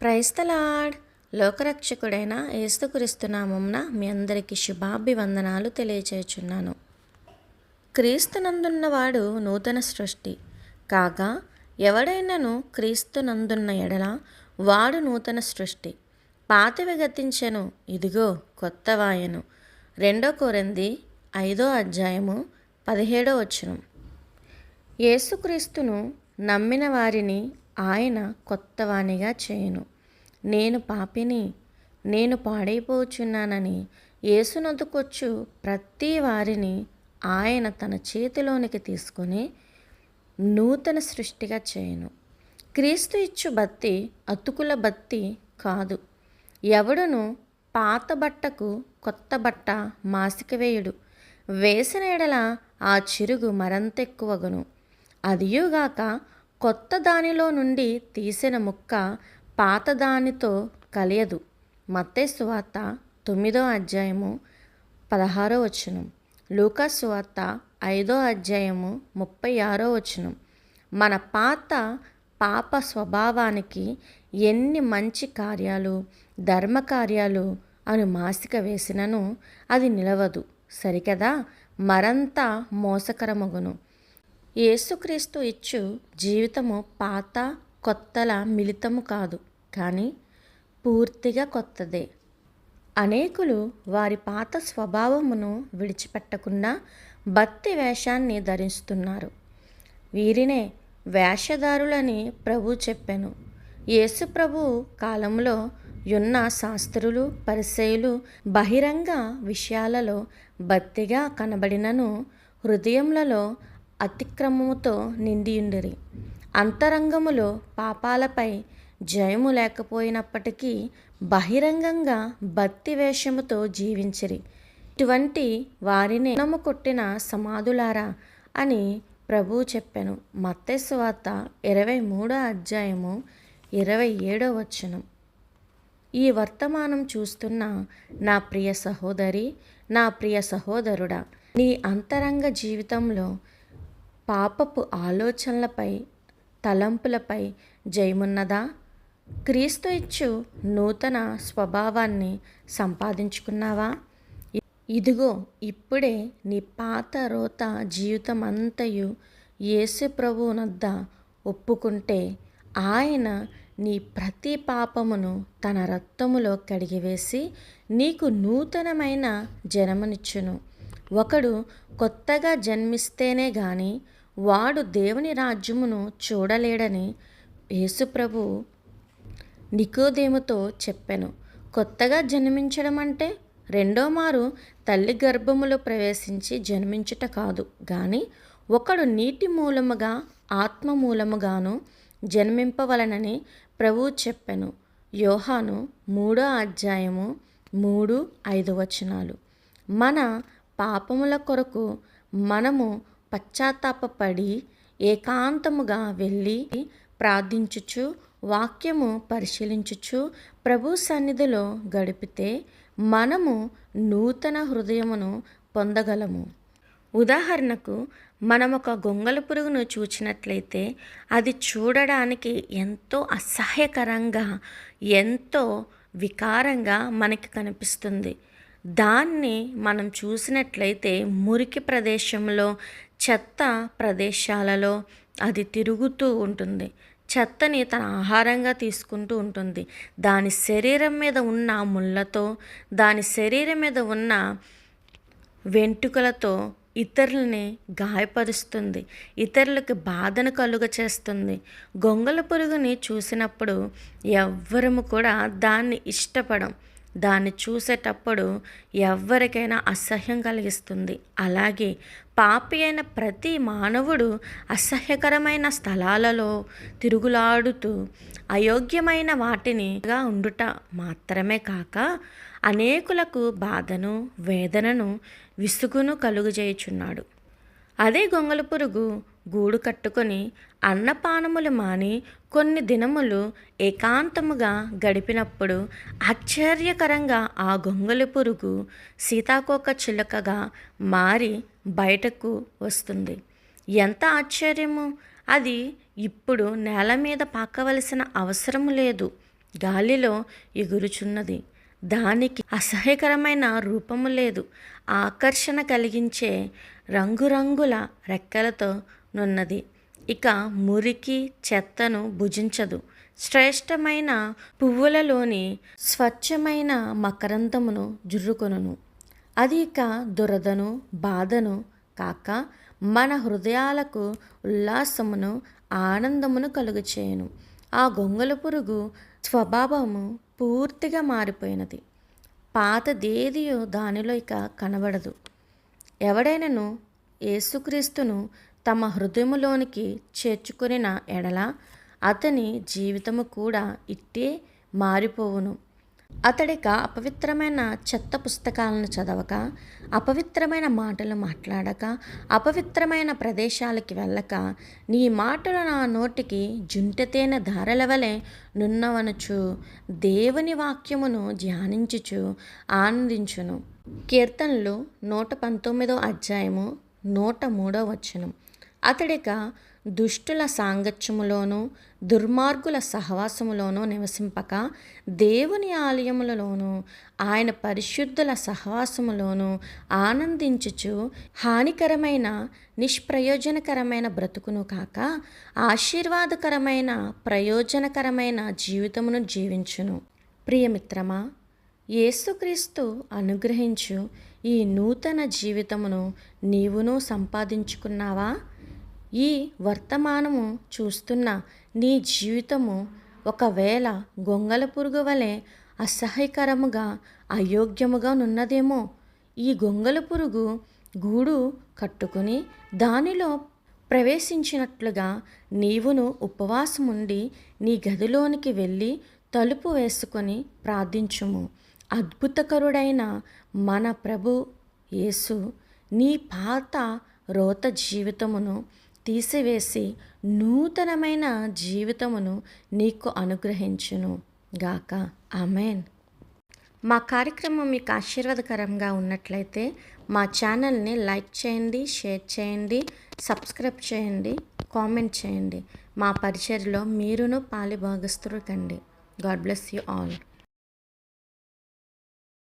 క్రైస్తలాడ్ లోకరక్షకుడైన ఏసుక్రీస్తునామంన మీ అందరికీ శుభాభివందనాలు తెలియచేయుచున్నాను. క్రీస్తునందున్నవాడు నూతన సృష్టి. కాగా ఎవడైనను క్రీస్తునందున్న ఎడల వాడు నూతన సృష్టి. పాతవి గతించెను ఇదిగో కొత్త వాయను. రెండో కోరింది ఐదో అధ్యాయము పదిహేడో వచనం. యేసుక్రీస్తును నమ్మిన వారిని ఆయన కొత్తవానిగా చేయను. నేను పాపిని నేను పాడైపోచున్నానని యేసునొద్దుకొచ్చు ప్రతి వారిని ఆయన తన చేతిలోనికి తీసుకొని నూతన సృష్టిగా చేయను. క్రీస్తు ఇచ్చు బత్తి అతుకుల బత్తి కాదు. ఎవడును పాత బట్టకు కొత్త బట్ట మాసిక వేయుడు. వేసిన ఎడల ఆ చిరుగు మరంతెక్కువగును. అదియుగాక కొత్త దానిలో నుండి తీసిన ముక్క పాత దానితో కలియదు. మత్తేసువార్త తొమ్మిదో అధ్యాయము పదహారో వచనం. లూకాసువార్త ఐదో అధ్యాయము ముప్పై ఆరో వచనం. మన పాత పాప స్వభావానికి ఎన్ని మంచి కార్యాలు ధర్మకార్యాలు అను మాసిక వేసినను అది నిలవదు. సరికదా? మరంతా మోసకరమగును. యేసుక్రీస్తు ఇచ్చు జీవితము పాత కొత్తల మిళితము కాదు కానీ పూర్తిగా కొత్తదే. అనేకులు వారి పాత స్వభావమును విడిచిపెట్టకుండా భక్తి వేషాన్ని ధరిస్తున్నారు. వీరినే వేషధారులని ప్రభు చెప్పాను. యేసు ప్రభు కాలంలో ఉన్న శాస్త్రులు పరిచయులు బహిరంగ విషయాలలో భక్తిగా కనబడినను హృదయములలో అతిక్రమముతో నిండియుండిరి. అంతరంగములో పాపాలపై జయము లేకపోయినప్పటికీ బహిరంగంగా భక్తి వేషముతో జీవించిరి. ఇటువంటి వారిని నమ్ము కొట్టిన సమాధులారా అని ప్రభు చెప్పాను. మత్తేశ్వాత ఇరవై మూడో అధ్యాయము ఇరవై ఏడో వచనం. ఈ వర్తమానం చూస్తున్న నా ప్రియ సహోదరి నా ప్రియ సహోదరుడా నీ అంతరంగ జీవితంలో పాపపు ఆలోచనలపై తలంపులపై జయమున్నదా? క్రీస్తు ఇచ్చు నూతన స్వభావాన్ని సంపాదించుకున్నావా? ఇదిగో ఇప్పుడే నీ పాత రోత జీవితం అంతయు యేసు ప్రభువునొద్ద ఒప్పుకుంటే ఆయన నీ ప్రతి పాపమును తన రక్తములో కడిగివేసి నీకు నూతనమైన జన్మనిచ్చును. ఒకడు కొత్తగా జన్మిస్తేనే గాని వాడు దేవుని రాజ్యమును చూడలేడని యేసుప్రభు నికోదేముతో చెప్పాను. కొత్తగా జన్మించడం అంటే రెండో మారు తల్లి గర్భములో ప్రవేశించి జన్మించుట కాదు. కానీ ఒకడు నీటి మూలముగా ఆత్మ మూలముగాను జన్మింపవలనని ప్రభువు చెప్పాను. యోహాను మూడో అధ్యాయము మూడు ఐదు వచనాలు. మన పాపముల కొరకు మనము పశ్చాత్తాపడి ఏకాంతముగా వెళ్ళి ప్రార్థించుచు వాక్యము పరిశీలించుచు ప్రభు సన్నిధిలో గడిపితే మనము నూతన హృదయమును పొందగలము. ఉదాహరణకు మనం ఒక గొంగల పురుగును చూచినట్లయితే అది చూడడానికి ఎంతో అసహ్యకరంగా ఎంతో వికారంగా మనకి కనిపిస్తుంది. దాన్ని మనం చూసినట్లయితే మురికి ప్రదేశంలో చెత్త ప్రదేశాలలో అది తిరుగుతూ ఉంటుంది. చెత్తని తన ఆహారంగా తీసుకుంటూ ఉంటుంది. దాని శరీరం మీద ఉన్న ముళ్ళతో దాని శరీరం మీద ఉన్న వెంట్రుకలతో ఇతరులని గాయపరుస్తుంది. ఇతరులకు బాధను కలుగ చేస్తుంది. గొంగల పురుగుని చూసినప్పుడు ఎవ్వరము కూడా దాన్ని ఇష్టపడం దాన్ని చూసేటప్పుడు ఎవరికైనా అసహ్యం కలిగిస్తుంది. అలాగే పాపి అయిన ప్రతి మానవుడు అసహ్యకరమైన స్థలాలలో తిరుగులాడుతూ అయోగ్యమైన వాటినిగా ఉండుట మాత్రమే కాక అనేకులకు బాధను వేదనను విసుగును కలుగజేయుచున్నాడు. అదే గొంగల పురుగు గూడు కట్టుకొని అన్నపానములు మాని కొన్ని దినములు ఏకాంతముగా గడిపినప్పుడు ఆశ్చర్యకరంగా ఆ గొంగలి పురుగు సీతాకోక చిలుకగా మారి బయటకు వస్తుంది. ఎంత ఆశ్చర్యము! అది ఇప్పుడు నేల మీద పాకవలసిన అవసరం లేదు. గాలిలో ఎగురుచున్నది. దానికి అసహ్యకరమైన రూపము లేదు. ఆకర్షణ కలిగించే రంగురంగుల రెక్కలతో నున్నది. ఇక మురికి చెత్తను భుజించదు. శ్రేష్టమైన పువ్వులలోని స్వచ్ఛమైన మకరందమును జుర్రుకొనును. అది ఇక దురదను బాధను కాక మన హృదయాలకు ఉల్లాసమును ఆనందమును కలుగచేయును. ఆ గొంగళ పురుగు స్వభావము పూర్తిగా మారిపోయినది. పాతదేదియో దానిలో ఇక కనబడదు. ఎవడైనను యేసుక్రీస్తును తమ హృదయములోనికి చేర్చుకునిన ఎడల అతని జీవితము కూడా ఇట్టే మారిపోవును. అతడిక అపవిత్రమైన చెత్త పుస్తకాలను చదవక అపవిత్రమైన మాటలు మాట్లాడక అపవిత్రమైన ప్రదేశాలకి వెళ్ళక నీ మాటలు నా నోటికి జుంటతేన ధారల వలె నున్నవనుచు దేవుని వాక్యమును ధ్యానించుచు ఆనందించును. కీర్తనలు నూట పంతొమ్మిదో అధ్యాయము నూట మూడో వచనం. అతడిక దుష్టుల సాంగత్యములోనూ దుర్మార్గుల సహవాసములోనూ నివసింపక దేవుని ఆలయములలోనూ ఆయన పరిశుద్ధుల సహవాసములోనూ ఆనందించుచు హానికరమైన నిష్ప్రయోజనకరమైన బ్రతుకును కాక ఆశీర్వాదకరమైన ప్రయోజనకరమైన జీవితమును జీవించును. ప్రియమిత్రమా యేసుక్రీస్తు అనుగ్రహించు ఈ నూతన జీవితమును నీవును సంపాదించుకున్నావా? ఈ వర్తమానము చూస్తున్న నీ జీవితము ఒకవేళ గొంగల పురుగు వలె అసహ్యకరముగా అయోగ్యముగా నున్నదేమో ఈ గొంగల పురుగు గూడు కట్టుకుని దానిలో ప్రవేశించినట్లుగా నీవును ఉపవాసముండి నీ గదిలోనికి వెళ్ళి తలుపు వేసుకొని ప్రార్థించుము. అద్భుతకరుడైన మన ప్రభు యేసు నీ పాత రోత జీవితమును తీసివేసి నూతనమైన జీవితమును నీకు అనుగ్రహించును గాక. ఆమెన్. మా కార్యక్రమం మీకు ఆశీర్వాదకరంగా ఉన్నట్లయితే మా ఛానల్ని లైక్ చేయండి షేర్ చేయండి సబ్స్క్రైబ్ చేయండి కామెంట్ చేయండి. మా పరిచర్లో మీరును పాలిభాగస్తులు కండి. God bless you all.